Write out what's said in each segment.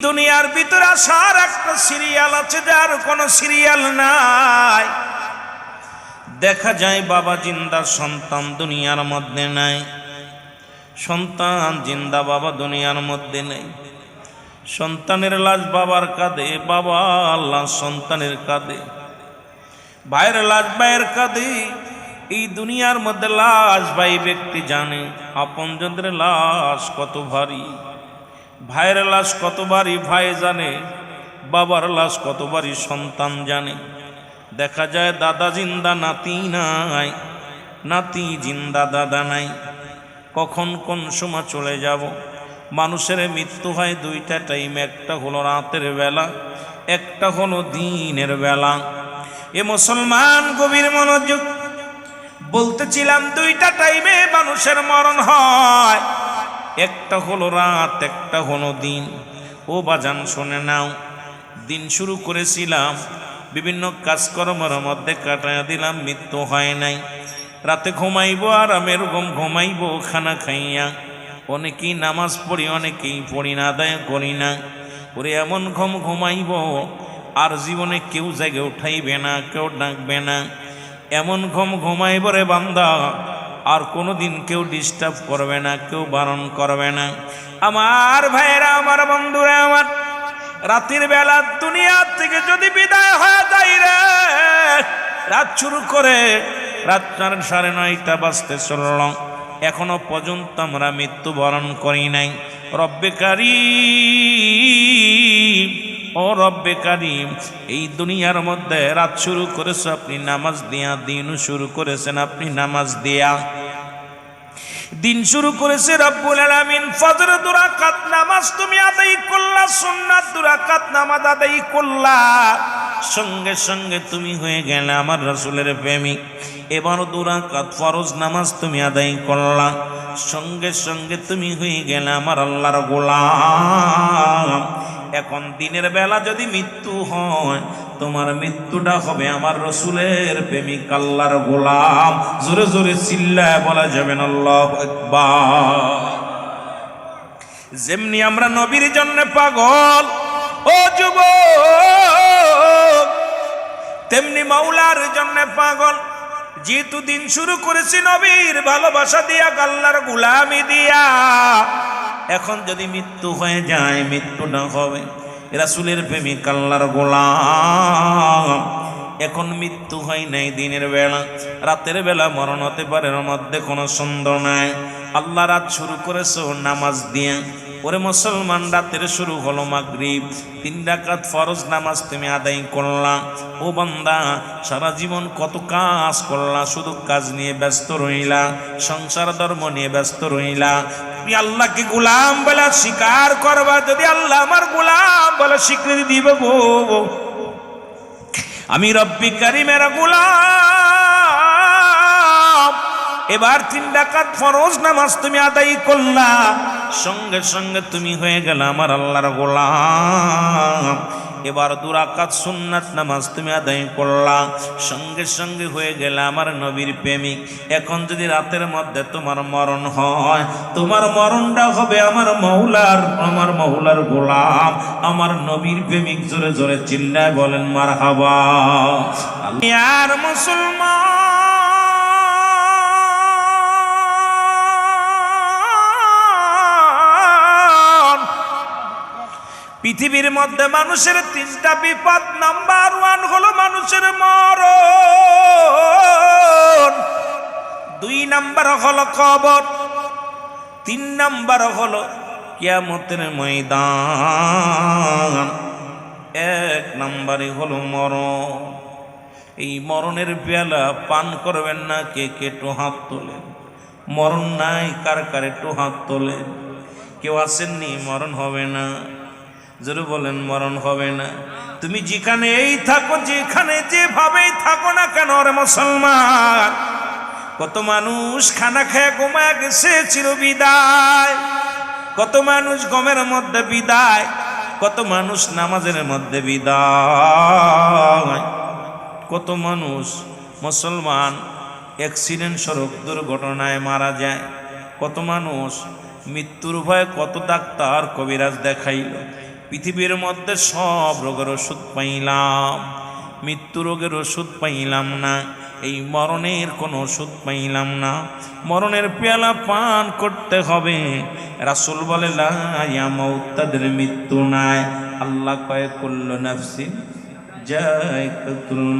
দুনিয়ার ভিতরে আসার একটা সিরিয়াল আছে, যার কোনো সিরিয়াল নাই। দেখা যায় বাবা জিন্দা সন্তান দুনিয়ার মধ্যে নাই। সন্তান জিন্দা বাবা দুনিয়ার মধ্যে নেই। সন্তানের লাশ বাবার কাঁধে, বাবা আল্লাহ সন্তানের কাঁধে। ভাইয়ের লাশ, ভাইয়ের কাঁধে। এই দুনিয়ার মধ্যে লাশ ভাই ব্যক্তি জানে, আপনজনদের লাশ কত ভারী। ভাইয়ের লাশ কতবারই ভাই জানে, বাবার লাশ কতবারই সন্তান জানে। দেখা যায় দাদা জিন্দা, নাতি নাই, নাতি জিন্দা, দাদা নাই। কখন কোন সময় চলে যাব? মানুষের মৃত্যু হয় দুইটা টাইম একটা হলো রাতের বেলা, একটা হলো দিনের বেলা। এ মুসলমান গভীর মনোযোগ, বলতেছিলাম দুইটা টাইমে মানুষের মরণ হয়। একটা হলো রাত, একটা হলো দিন। ও বাজান, শুনে নাও। দিন শুরু করেছিলাম, বিভিন্ন কাজকর্মের মধ্যে কাটায় দিলাম, মৃত্যু হয় নাই। রাতে ঘুমাইব আর আমি এরকম ঘুমাইবো, খানা খাইয়া। অনেকেই নামাজ পড়ি, অনেকেই পড়ি না আদায় করি না। ওরে এমন ঘুম ঘুমাইব, আর জীবনে কেউ জায়গায় উঠাইবে না, কেউ ডাকবে না। এমন ঘুম ঘুমাইব রে বান্দা আর কোনোদিন কেউ ডিস্টার্ব করবে না, কেউ বারণ করবে না। আমার ভাইয়েরা, আমার বন্ধুরা, আমার রাতের বেলা দুনিয়ার থেকে যদি বিদায় হয়ে যাই রে, রাত শুরু করে রাত সাড়ে নয়টা বাজতে চলল। এখনও পর্যন্ত আমরা মৃত্যুবরণ করি নাই। রব্বে ও রব্বে কারিম, এই দুনিয়ার মধ্যে রাত শুরু করেছে, আপনি নামাজ দিয়া দিনও শুরু করেছেন, আপনি নামাজ দিয়া। দিন শুরু করেছে রব্বুল আলামিন, ফজর দুরাকাত নামাজ তুমি আদায় করলা, সুন্নাত দুরাকাত নামাজ আদায় করলা। সঙ্গে সঙ্গে তুমি হয়ে গেলে আমার রসুলের প্রেমিক, এবার দুরাকাত ফরজ নামাজ তুমি আদায় করলা। সঙ্গে সঙ্গে তুমি হয়ে গেলে আমার আল্লাহর গোলাম। এখন দিনের বেলা যদি মৃত্যু হয়, তোমার মৃত্যুটা হবে আমার রসুলের প্রেমিক আল্লাহর গোলাম। জোরে জোরে চিল্লায় বলা যাবেন আল্লাহ যেমনি আমরা নবীর জন্য পাগল, ও যুব তেমনি মাওলার জন্য পাগল। যেহেতু দিন শুরু করেছি নবীর ভালোবাসা দিয়া, আল্লাহর গুলামি দিয়া এখন যদি মৃত্যু হয়ে যায়, মৃত্যু না হবে, রাসুলের প্রেমিক আল্লাহর গোলাম। এখন মৃত্যু হয় নাই দিনের বেলা, রাতের বেলা মরণ হতে পারে মধ্যে কোনো সন্দেহ নাই। আল্লাহ রাত শুরু করেছ নামাজ দিয়ে। ওরে মুসলমান, রাতের শুরু হলো মাগরিব। তিন ডাকাত ফরজ নামাজ তুমি আদায় করলা। ও বান্দা, সারা জীবন কত কাজ করলা, শুধু কাজ নিয়ে ব্যস্ত রইলা, সংসার ধর্ম নিয়ে ব্যস্ত রইলা। তুমি আল্লাহকে গোলাম বলে স্বীকার করবা, যদি আল্লাহ আমার গোলাম বলে স্বীকৃতি দিব আমি রব্বি কারিমের গোলাম। এবার তিন ডাকাত ফরজ নামাজ তুমি আদায় করলা। সঙ্গে সঙ্গে তুমি হয়ে গেল আমার আল্লাহর গোলাম। এবার দুরাকাত সুন্নাত নামাজ তুমি আদায় করলা। সঙ্গে সঙ্গে হয়ে গেলে আমার নবীর প্রেমিক। এখন যদি রাতের মধ্যে তোমার মরণ হয়, তোমার মরণটা হবে আমার মৌলার আমার মৌলার গোলাম। আমার নবীর প্রেমিক জোরে জোরে চিল্লায় বলেন মার হাবা আর মুসলমান পৃথিবীর মধ্যে মানুষের তিনটা বিপদ। নাম্বার ওয়ান হলো মানুষের মরণ। দুই নাম্বার হলো কবর। তিন নাম্বার হলো কিয়ামতের ময়দান। এক নাম্বারে হলো মরণ। এই মরণের বেলা পান করবেন না কে কে একটু হাত তোলেন। মরণ নাই, কার কার একটু হাত তোলেন। কেউ আসেননি মরণ হবে না। জোরে বলেন, মরণ হবে না। তুমি যেখানে এই থাকো, যেখানে যেভাবেই থাকো না কেন রে মুসলমান, কত মানুষ খানা খেয়ে ঘুমায় গেছে চির বিদায় কত মানুষ গমের মধ্যে বিদায়, কত মানুষ নামাজের মধ্যে বিদায়। কত মানুষ মুসলমান অ্যাক্সিডেন্ট সড়ক দুর্ঘটনায় মারা যায়। কত মানুষ মৃত্যুর ভয়ে কত ডাক্তার কবিরাজ দেখাইল। পৃথিবীর মধ্যে সব রোগের ওষুধ পাইলাম, মৃত্যু রোগের ওষুধ পাইলাম না, এই মরণের কোনো ওষুধ পাইলাম না। মরণের পেয়ালা পান করতে হবে। রাসুল বলে তাদের মৃত্যু নাই। আল্লাহ কয় করল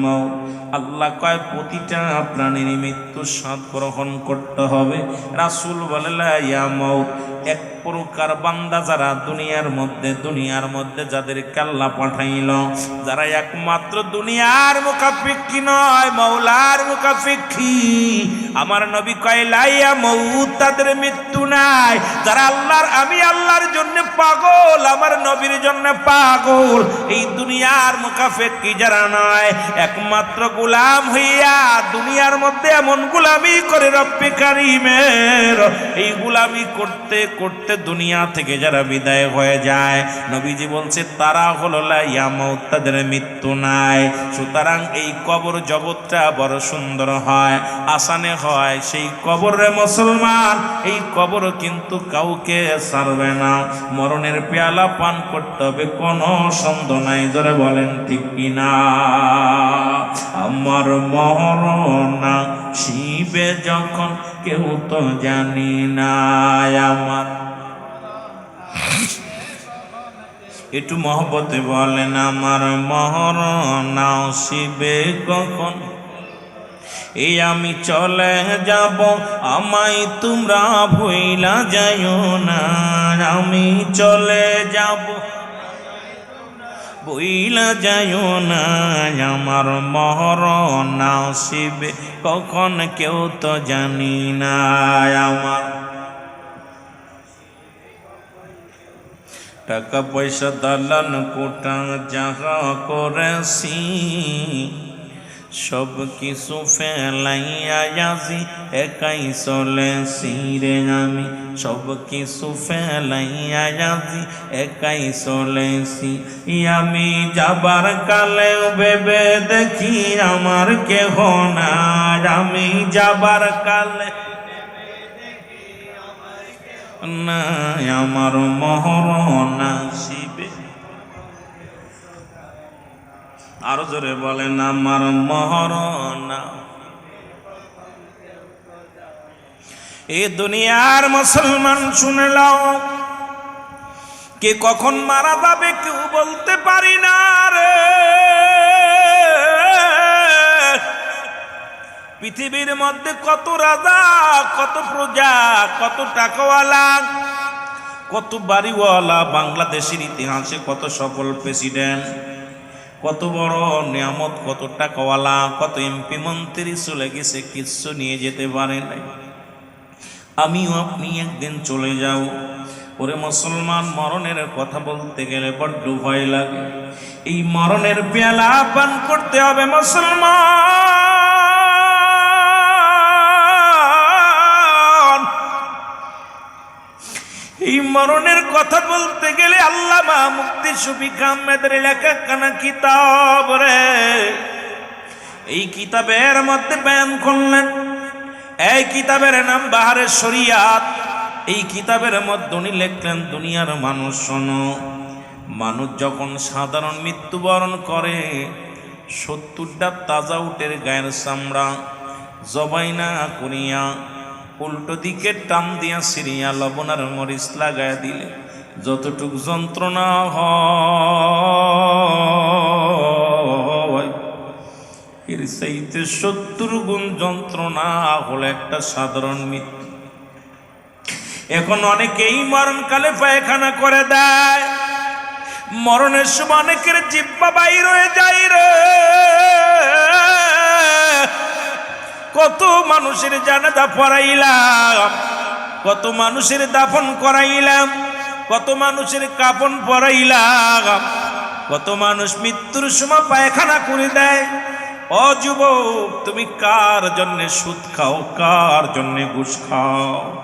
মাউত। আল্লাহ কয়, প্রতিটা প্রাণীর মৃত্যু স্বাদ গ্রহণ করতে হবে। রাসুল বলে ইয়া মাউত। এক প্রকার বান্দা যারা দুনিয়ার মধ্যে দুনিয়ার মধ্যে যাদের কাল্লা পাঠাইল, যারা একমাত্র দুনিয়ার মুখাপেক্ষী নয়, মৌলার মুখাপেক্ষী। আমার নবী কয়, লাইয়া মৌত তাদের মৃত্যু নাই। যারা আল্লাহর, আমি আল্লাহর জন্য পাগল, আমার নবীর জন্য পাগল। এই দুনিয়ার মুখাপেক্ষী যারা নয়, একমাত্র গোলাম হইয়া দুনিয়ার মধ্যে এমন গোলামি করে রব্বে কারিমের। এই গোলামি করতে করতে দুনিয়া থেকে যারা বিদায় হয়ে যায়, নবীজি বলছে, তারা হলো লাইয়ামত তাদের মৃত্যু নাই। সুতরাং এই কবর জগৎটা বড় সুন্দর হয়, আসানে হয়। সেই কবরে মুসলমান, এই কবর কিন্তু কাউকে সারবে না। মরণের পেয়ালা পান করতে হবে, কোনো সন্দেহ নাই ধরে বলেন ঠিক কিনা? আমার মরণা শিবে যখন কেউ তো জানি না আমার। একটু মহব্বতে বলেন আমার মহর নাও শিবে কখন। এই আমি চলে যাব, আমায় তোমরা ভইলা যাইও না। আমি চলে যাব বইলা যায়ও না, আমার মহরণা শিবে কখন কেউ তো জানি না, আমার টাকা পয়সা দালান কোটা যাহা করেছি সব কিছু ফেলাইয়া যাজি একাই চলেছি রে আমি। সব কিছু ফেলাইয়া যাজি একাই চলেছি আমি। যাবার কালে ভেবে দেখি আমার কেহ না আমি যাবার কালে না আমার মহরণা শিবে আরও জোরে বলেন, আমার মহরণা। এ দুনিয়ার মুসলমান শুনলাম কে কখন মারা যাবে কেউ বলতে পারি না রে। পৃথিবীর মধ্যে কত রাজা, কত প্রজা, কত টাকাওয়ালা, কত বাড়িওয়ালা, বাংলাদেশের ইতিহাসে কত সফল প্রেসিডেন্ট। কত বড় নিয়ামত, কত টাকাওয়ালা, কত এমপি মন্ত্রী চলে গেছে, কিচ্ছু নিয়ে যেতে পারে নাই। আমিও আপনি একদিন চলে যাও। ওরে মুসলমান, মরণের কথা বলতে গেলে বড্ড ভয় লাগে। এই মরণের পেয়ালা পান করতে হবে মুসলমান। এই মরণের কথা বলতে গেলে আল্লাহ মুক্তি সুফিক আহমেদের লেখা কানা কিতাব রে। এই কিতাবের মধ্যে বয়ান করলেন, এই কিতাবের নাম বাহারের শরিয়াত। এই কিতাবের মধ্যে উনি লিখলেন, দুনিয়ার মানুষ শোনো, মানুষ যখন সাধারণ মৃত্যুবরণ করে, সত্তরটা তাজা উটের গায়ের চামড়া জবাই না করিয়া উল্টো দিকে টান দিয়া সিরিয়া লবণ আর মরিচ লাগায় দিলে যতটুক যন্ত্রণা এর চাইতে সত্তর গুণ যন্ত্রণা হলো একটা সাধারণ মৃত্যু। এখন অনেকেই মরণকালে পায়খানা করে দেয়। মরণের সময় অনেকের জিব্বা বাইর হয়ে যায় রে। কত মানুষের জানাজা পড়াইলাম, কত মানুষের দাফন করাইলাম, কত মানুষের কাপন পরাইলাম, কত মানুষ মৃত্যুর সময় পায়খানা করে দেয়। অযুবক তুমি কার জন্যে সুদ খাও, কার জন্যে ঘুষ খাও?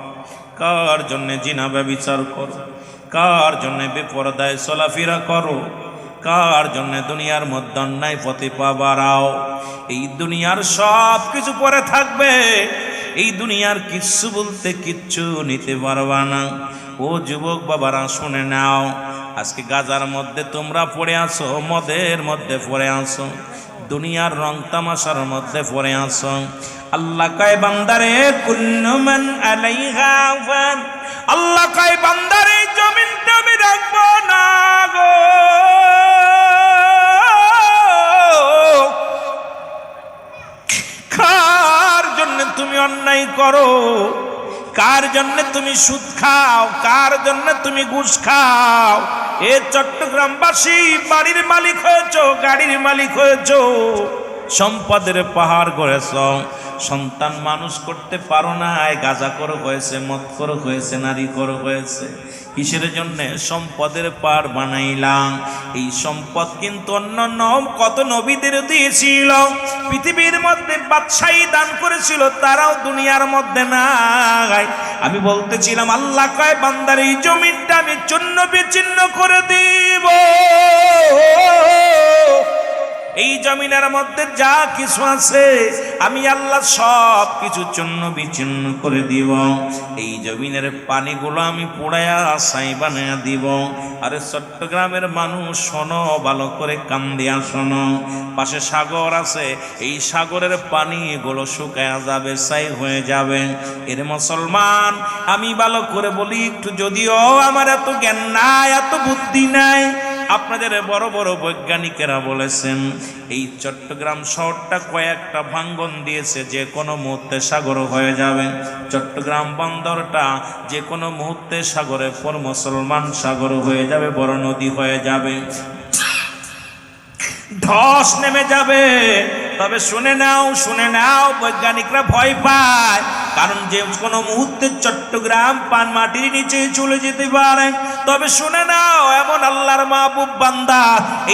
কার জন্যে জিনা ব্যবিচার করো? কার জন্যে বেপরদায় চলাফেরা করো? কার জন্য দুনিয়ার মধ্যে অন্যায় পথে পা বাড়াও। এই দুনিয়ার সব কিছু পরে থাকবে। এই দুনিয়ার কিচ্ছু বলতে কিচ্ছু নিতে পারবা না। ও যুবক বাবারা, শুনে নাও, আজকে গাজার মধ্যে তোমরা পড়ে আসো মদের মধ্যে পড়ে আসো দুনিয়ার রং তামাশার মধ্যে পড়ে আসো আল্লাহ কয়, বান্দারে, কুল্লু মান আলাইহা আল্লাহ কয়, বান্দারে তুমি অন্যায় করো? কার জন্য তুমি সুদ খাও? কার জন্য তুমি ঘুষ খাও? এ চট্টগ্রামবাসী, বাড়ির মালিক হয়েছ, গাড়ির মালিক হয়েছ। সম্পদের পাহাড় গড়েছ। সন্তান মানুষ করতে পারো না গাজা করো হয়েছে, মদ করো হয়েছে, নারী করো হয়েছে। কিসের জন্য? সম্পদের পার বানাইলাম। এই সম্পদ কিন্তু অন্য নম কত নবীদের দিয়েছিল। পৃথিবীর মধ্যে বাদশাহী দান করেছিল, তারাও দুনিয়ার মধ্যে নাই। আমি বলতেছিলাম, আল্লাহ কয়, বান্দার এই জমিনটা আমি চূন্য বিচ্ছিন্ন করে দিব। এই জমিনের মধ্যে যা কিছু আছে, আমি আল্লাহ সব কিছু চূন্য বিচ্ছিন্ন করে দিব। এই জমিনের পানিগুলো আমি পোড়ায়া সাই বানায়া দিব। আরে চট্টগ্রামের মানুষ, শোনো, ভালো করে কান দিয়া শোনো। পাশে সাগর আছে, এই সাগরের পানিগুলো শুকায়া যাবে সাই হয়ে যাবে। এর মুসলমান, আমি ভালো করে বলি, একটু যদিও আমার এত জ্ঞান নাই, এত বুদ্ধি নাই আপনাদের বড় বড় বৈজ্ঞানিকেরা বলেছেন, এই চট্টগ্রাম শহরটা কয়েকটা ভাঙ্গন দিয়েছে, যে কোনো মুহূর্তে সাগর হয়ে যাবে। চট্টগ্রাম বন্দরটা যে কোনো মুহূর্তে সাগরে পর মুসলমান সাগর হয়ে যাবে, বড় নদী হয়ে যাবে। ধস নেমে যাবে। তবে শুনে নাও শুনে নাও, বৈজ্ঞানিকরা ভয় পায়। কারণ যে কোনো মুহূর্তে চট্টগ্রাম পান মাটির নিচে চলে যেতে পারে। তবে শুনে নাও, এমন আল্লাহর মাহবুব বান্দা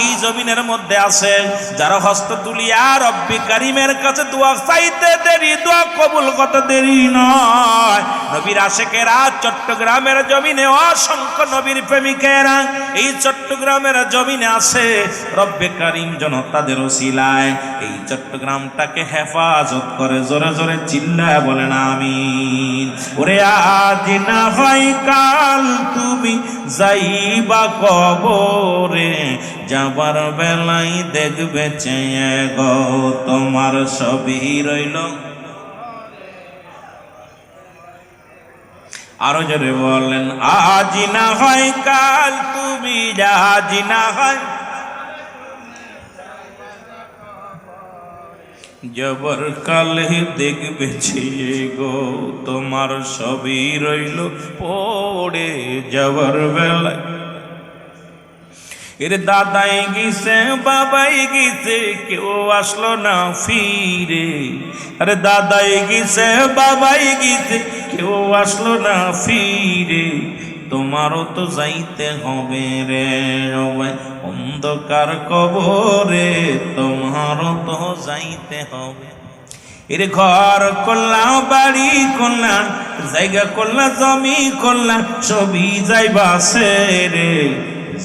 এই জমিনের মধ্যে আছে, যারা হস্ত তুলিয়া রব্বি কারিমের কাছে দোয়া চাইতে দেরি, দোয়া কবুল কত দেরি নয়। নবীর আশেকেরা চট্টগ্রামের জমিনে অসংখ্য নবীর প্রেমিকেরা এই চট্টগ্রামের জমিনে আছে। রব্বে কারিম জন তাদের ওসিলায় এই চট্টগ্রামটাকে হেফাজত করে, জোরে জোরে চিল্লায় বলেন, আমিন। ওরে আজ না হয় কাল তুমি যাইবা কবরে, যাবার বেলায় দেখবে চেয়ে গো তোমার সবই রইল। আরও জোরে বলেন আজ না হয় কাল তুমি আজ না হয় জবর কালে দেখবে ছিয়ে গো, তোমার সবই রইল পড়ে যাবার বেলায়। এর দাদাই গিয়েছে, বাবাই গিয়েছে, কেউ আসলো না ফিরে। আরে দাদাই গিয়েছে, বাবাই গিয়েছে, কেউ আসলো না ফিরে। তোমারও তো যাইতে হবে রে অন্ধকার কবরে তোমারও তো যাইতে হবে। এর ঘর করলা বাড়ি করলা জায়গা করলা জমি করলা সবই যাইবা রে।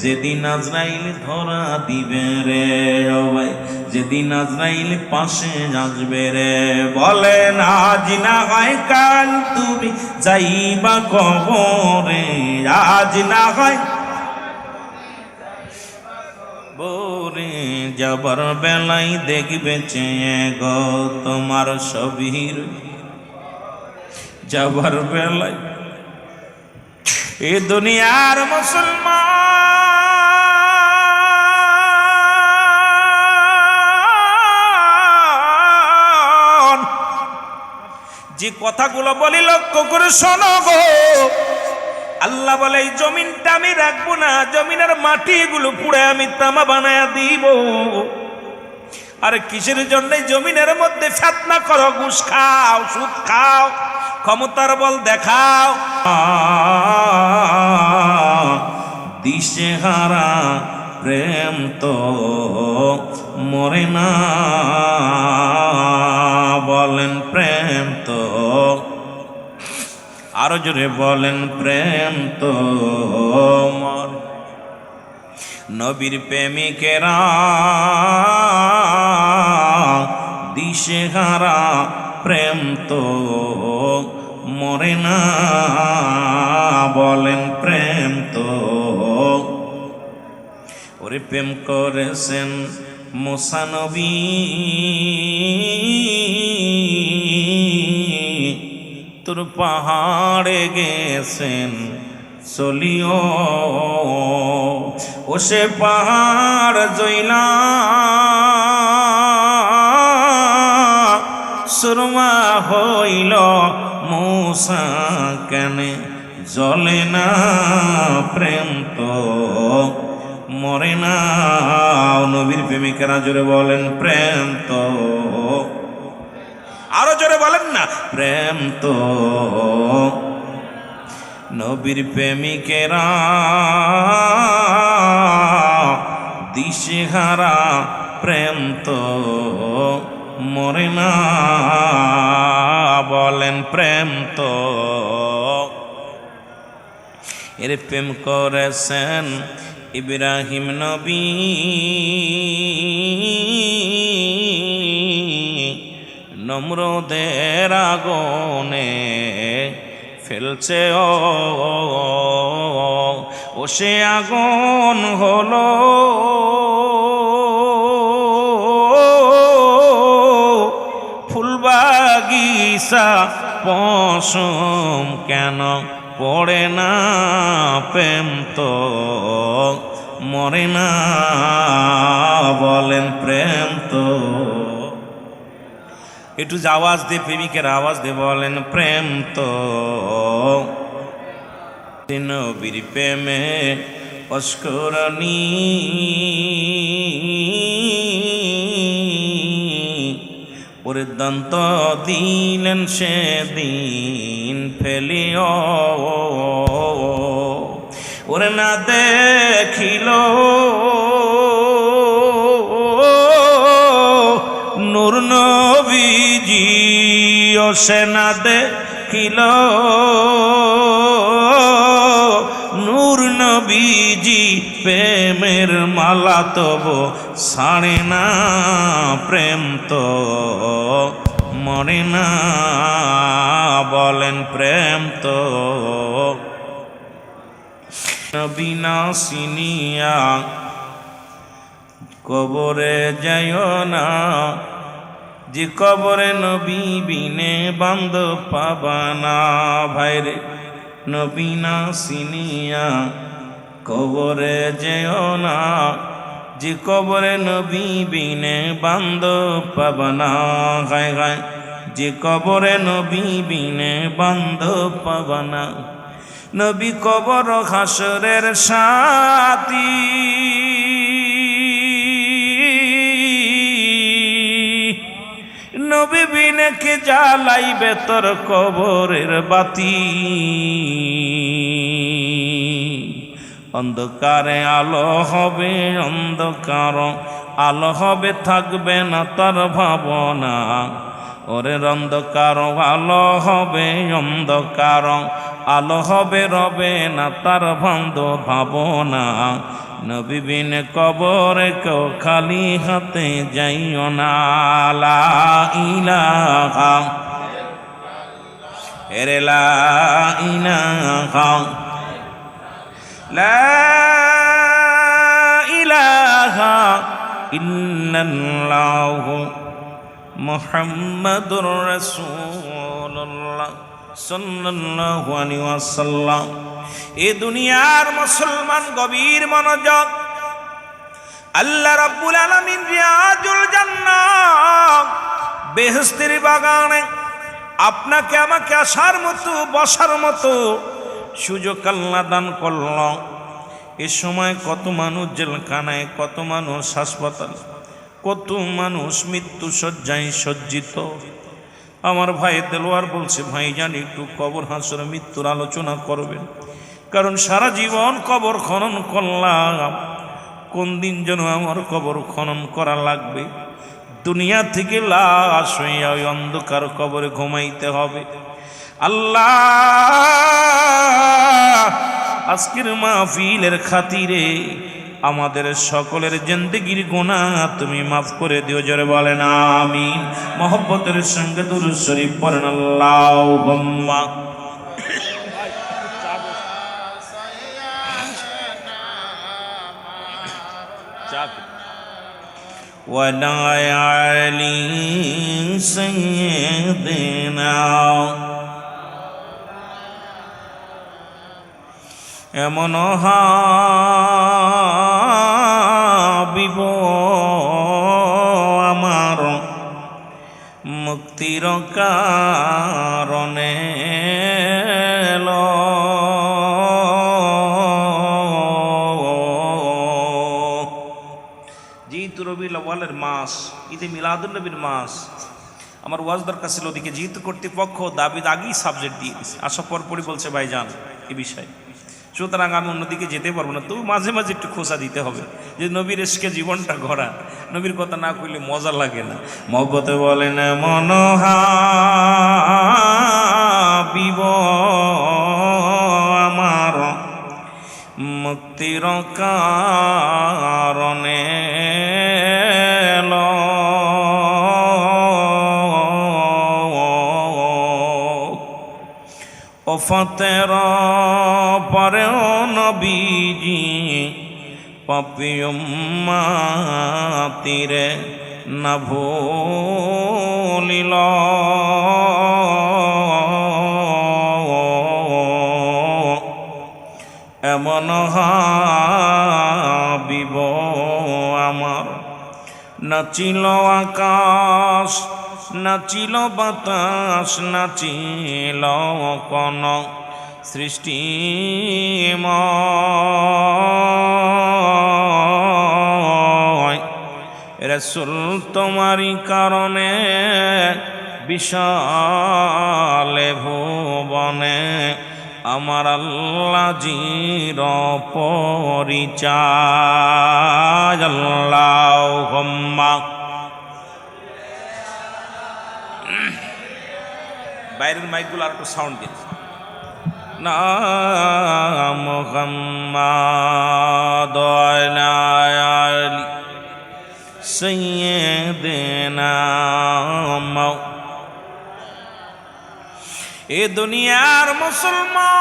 যেদিন আজরাইল ধরা দিবে রে সবাই যেদিন আজরাইল পাশে আসবে রে বলেন আজ না হয় কাল তুমি যাইবা কবরে, আজ না হয় বোরে যাবার বেলায় দেখবে চেয়ে গো তোমার সবির। যাবার বেলায় এ দুনিয়ার মুসলমান যে কথাগুলো বলি লক্ষ্য করে শোনো গো। আল্লাহ বলে, এই জমিনটা আমি রাখব না, জমিনের মাটিগুলো পুড়ে আমি তামা বানায়া দিব। আরে কিসের জন্য জমিনের মধ্যে ফেতনা করো, ঘুষ খাও, সুদ খাও, ক্ষমতার বল দেখাও। দিশে হারা প্রেম তো মরে না, বলেন প্রেম আরও জোরে বলেন, প্রেম তো মর নবীর প্রেমিকেরা দিশে হারা প্রেম তো মরে না। বলেন, প্রেম তো ওরে প্রেম করেছেন মোসানবী। তোর পাহাড়ে গেছেন, চলিও। ও সে পাহাড় জইলা। সুরমা হইল মূসা কেনে, জলে না প্রেম তো মরে না নবীর প্রেমিকারা জোরে বলেন প্রেম তো আরও জোরে বলেন না। প্রেম তো নবীর প্রেমিকেরা, দিশেহারা, প্রেম তো মরে না, বলেন প্রেম তো। এর প্রেম করেছেন ইব্রাহিম নবী। নম্রদের আগুনে ফেলছে, ও ও সে আগুন হলো। ফুলবাগিসা পশম কেন পড়ে না প্রেম তো? মরে না বলেন প্রেম তো। একটু যে আওয়াজ দিয়ে প্রেমিকের আওয়াজ দিয়ে বলেন প্রেম তো। নবীর প্রেমে অস্করণী। ওরে দন্ত দিলেন সেদিন ফেলিও। ওরে না দেখিল। সেনা দেখিল। নূর নবীজি প্রেমের মালা তব সাড়ে না, প্রেম তো মরে না, বলেন প্রেম তো। নবীনা সিনিয়া কবরে যায় না যে কবরে নবী বিনে বান্ধ পাবানা ভাইরে নবীনা সিনিয়া, কবরে যেও না। যে কবরে নবী বিনে বান্ধ পাবানা গায় গায় যে কবরে নবী বিনে বান্ধ পাবানা নবী কবর হাসরের সাথী। নবী বিনেকে জ্বালাইবে তোর কবরের বাতি। অন্ধকারে আলো হবে অন্ধকার আলো হবে, থাকবে না তার ভাবনা। ওরে অন্ধকার আলো হবে অন্ধকার আলো হবে রবে না তার ভান্দ ভাবনা। নবী বিন কবরে কেউ খালি হাতে যাইও না। ইলাহা এরে লা মুহাম্মাদুর রাসূলুল্লাহ। সাল্লাল্লাহু আলাইহি এ দুনিয়ার মুসলমান গভীর মনোযোগ। আল্লাহ রাব্বুল আলামিন রিয়াজুল জান্নাত বেহেশতের বাগানে আপনাকে, আমাকে আসার মতো, বসার মতো সুযোগ আল্লাহ দান করল। এ সময় কত মানুষ জেলখানায়, কত মানুষ হাসপাতাল, কত মানুষ মৃত্যু শয্যায় সজ্জিত। আমার ভাই দেলোয়ার বলছে, ভাই জানি, একটু কবর হাসর মৃত্যুর আলোচনা করবেন। কারণ সারা জীবন কবর খনন করলাম। কোন দিন যেন আমার কবর খনন করা লাগবে? দুনিয়া থেকে লাশ হইয়া ওই অন্ধকার কবরে ঘুমাইতে হবে। আল্লাহ, আজকের মাহফিলের খাতিরে আমাদের সকলের জিন্দগির গুণা তুমি মাফ করে দিও জোরে বলেন আমি মহব্বতের সঙ্গে দুরু শরীফ পড়েন আল্লাহ ولا علي سيدنا এমন হাবিব আমার মুক্তির কারণে। যেহেতু রবি লওয়ালের মাস, ঈদে মিলাদুল নবীর মাস। আমার ওয়াজ দরকার ছিল ওদিকে যেহেতু কর্তৃপক্ষ দাবিদ আগেই সাবজেক্ট দিয়ে দিছে। আসার পর পরই বলছে ভাই যান এ বিষয়ে। সুতরাং আমি অন্যদিকে যেতে পারব না। তবু মাঝে মাঝে একটু খোসা দিতে হবে। যে নবীর এসকে জীবনটা গড়া নবীর কথা না কইলে মজা লাগে না। মহব্বতে বলেন, মনোহাবিব আমার মুক্তির কারণে ফতের পরে ও নবীজি পাপিয়ম্মাতিরে না ভুলিল। এমন হাবিব আমার নাচিল আকাশ নাচিল বাতাস নাচিল কন সৃষ্টি রসুল তোমারই কারণে বিশালে ভুবনে আমার আল্লাহ জির পরিচায়। বাইরের মাইকগুলো আর একটু সাউন্ড দিন। আলী সৈয়দনা মৌ এ দুনিয়ার মুসলমান।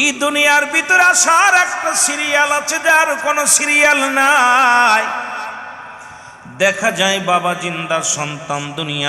এই দুনিয়ার ভিতরে আসার একটা সিরিয়াল আছে, যার কোনো সিরিয়াল নাই। দেখা যায় বাবা জিন্দার সন্তান দুনিয়ার